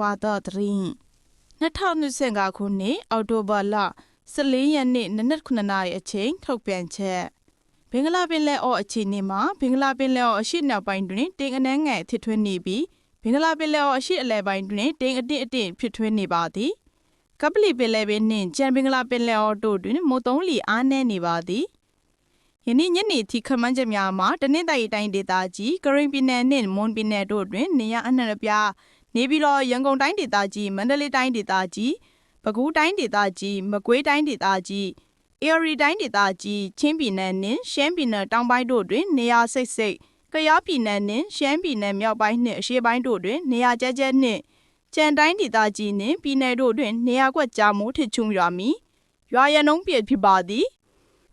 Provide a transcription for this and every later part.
ဝါသောသတင်း2025ခုနှစ်အောက်တိုဘာလ14ရက်နေ့နနက်9နာရီအချိန်ထုတ်ပြန်ချက်ဘင်္ဂလားပင်လယ်အော်အခြေအနေမှာဘင်္ဂလားပင်လယ်အော်အရှေ့မြောက်ပိုင်းတွင်တင်အနှဲငယ်ဖြစ်ထွန်းနေပြီးဘင်္ဂလားပင်လယ်အော်အရှေ့အလယ်ပိုင်းတွင်တင်အတစ်အတစ်ဖြစ်ထွန်းနေပါသည်ကပလီပင်လယ်ပင်နှင့်ကြံဘင်္ဂလားပင်လယ်အော်တို့တွင်မိုးသုံးလီအားနည်းနေပါသည် ယနေ့ညနေထိခမန်းချက်များမှာတနင်္သာရီတိုင်းဒေသကြီးကရင်ပြည်နယ်နှင့်မွန်ပြည်နယ်တို့တွင်နေရအနှံ့အပြားနေပြီးတော့ရန်ကုန်တိုင်းဒေသကြီးမန္တလေးတိုင်းဒေသကြီးပဲခူးတိုင်းဒေသကြီးမကွေးတိုင်းဒေသကြီးအေရီတိုင်းဒေသကြီးချင်းပြည်နယ်နှင့်ရှမ်းပြည်နယ်တောင်ပိုင်းတို့တွင်နေရာစိတ်စိတ်ကယားပြည်နယ်နှင့်ရှမ်းပြည်နယ်မြောက်ပိုင်းနှင့်အရှေ့ပိုင်းတို့တွင်နေရာကျကျနှင့်ကြံတိုင်းဒေသကြီးနှင့်ပြည်နယ်တို့တွင်နေရာကွက်ကြားမိုးထစ်ချုံရွာမီရွာရန်ုံပြည့်ဖြစ်ပါသည်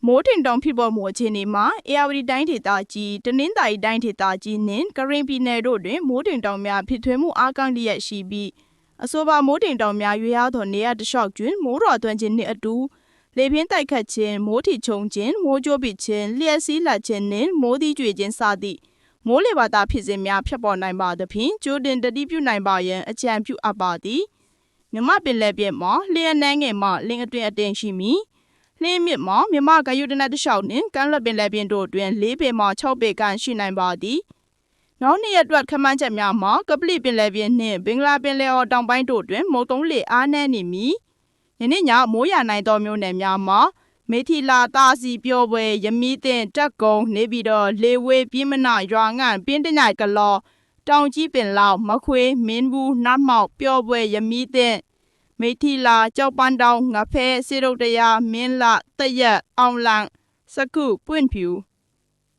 မိုးထင်တောင်ဖြစ်ပေါ်မှုအခြေအနေမှာအေယာဝတီတိုင်းဒေသကြီးတနင်္သာရီတိုင်းဒေသကြီးနှင့်ကရင်ပြည်နယ်တို့တွင်မိုးထင်တောင်များဖြစ်ထွန်းမှုအားကောင်းလျက်ရှိပြီးအဆိုပါမိုးထင်တောင်များရွေရသောနေရာတစ်လျှောက်တွင်မိုးတော်သွန်းခြင်းနှင့်အတူလေပြင်းတိုက်ခတ်ခြင်းမိုးထီချုံခြင်းမိုးကြိုးပစ်ခြင်းလျှက်စီးလက်ခြင်းနှင့်မိုးသီးကြွေခြင်းစသည့်မိုးလေဝသဖြစ်စဉ်များဖြစ်ပေါ်နိုင်ပါသဖြင့်ကြိုတင်တတိပြုနိုင်ပါရန်အကြံပြုအပ်ပါသည်မြမပင်လယ်ပြင်မှာလျှက်နှန်းငယ်မှလင်းအတွင်အတင်ရှိမီ လင်းမြစ်မှာမြမဂယုတနတ်တစ်လျှောက်နှင့်ကမ်းလွတ်ပင်လယ်ပြင်တို့တွင်၄ပေမှ၆ပေခန့်ရှိနိုင်ပါသည်နောက်နှစ်ရက်အတွက်ခမန်းချက်များမှာကပလီပင်လယ်ပြင်နှင့်ဘင်္ဂလားပင်လယ်အော်တောင်ပိုင်းတို့တွင်မုတ်သုံးလေအားနည်းနေမည်ယနေ့ညမိုးရနိုင်သောမြို့နယ်များမှာမေထီလာတာစီပြောပွဲယမီးတင်တက်ကုံနေပြီးတော့လေဝေးပြင်းမနာရွာငန့်ပင်းတညိုက်ကလောတောင်ကြီးပင်လောက်မခွေးမင်းဘူးနတ်မောက်ပြောပွဲယမီးတင် မေထီလာကြောက်ပန်းတောင်ငဖဲစေရုတ်တရားမင်းလာတရက်အောင်လန့်စကုပွင့်ဖြူ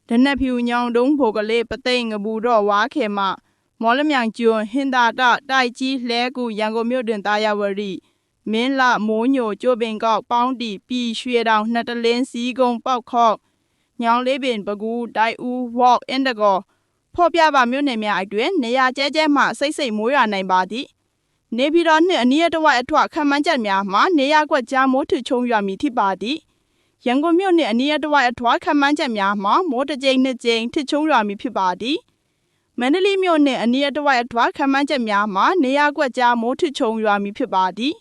ဒနက်ဖြူညောင်တုံးဖိုကလေးပသိမ်ငပူတော့ဝါခေမမော်လမြိုင်ကျွန်းဟင်တာတတိုက်ကြီးလဲကူရန်ကုန်မြို့တွင်တာယာဝရီမင်းလမိုးညိုကျိုပင်ကောက်ပေါင်းတီပြည်ရွှေတောင်နှစ်တလင်းစီကုံပေါက်ခော့ညောင်လေးပင်ပကူဒိုင်ဦးဝေါ့အင်တကောဖော်ပြပါမြို့နယ်များအတွင်နေရာကျဲကျဲမှစိတ်စိတ်မိုးရွာနိုင်ပါသည် နေပြည်တော်နှင့်အနီးတစ်ဝိုက်အထွတ်ခံမှန်းချက်များမှာနေရကွက်ကြားမိုးထချုံရွာမည်ဖြစ်ပါသည်ရန်ကုန်မြို့နှင့်အနီးတစ်ဝိုက်အထွတ်ခံမှန်းချက်များမှာမိုးတစ်ကြိမ်နှစ်ကြိမ်ထချုံရွာမည်ဖြစ်ပါသည်မန္တလေးမြို့နှင့်အနီးတစ်ဝိုက်အထွတ်ခံမှန်းချက်များမှာနေရကွက်ကြားမိုးထချုံရွာမည်ဖြစ်ပါသည်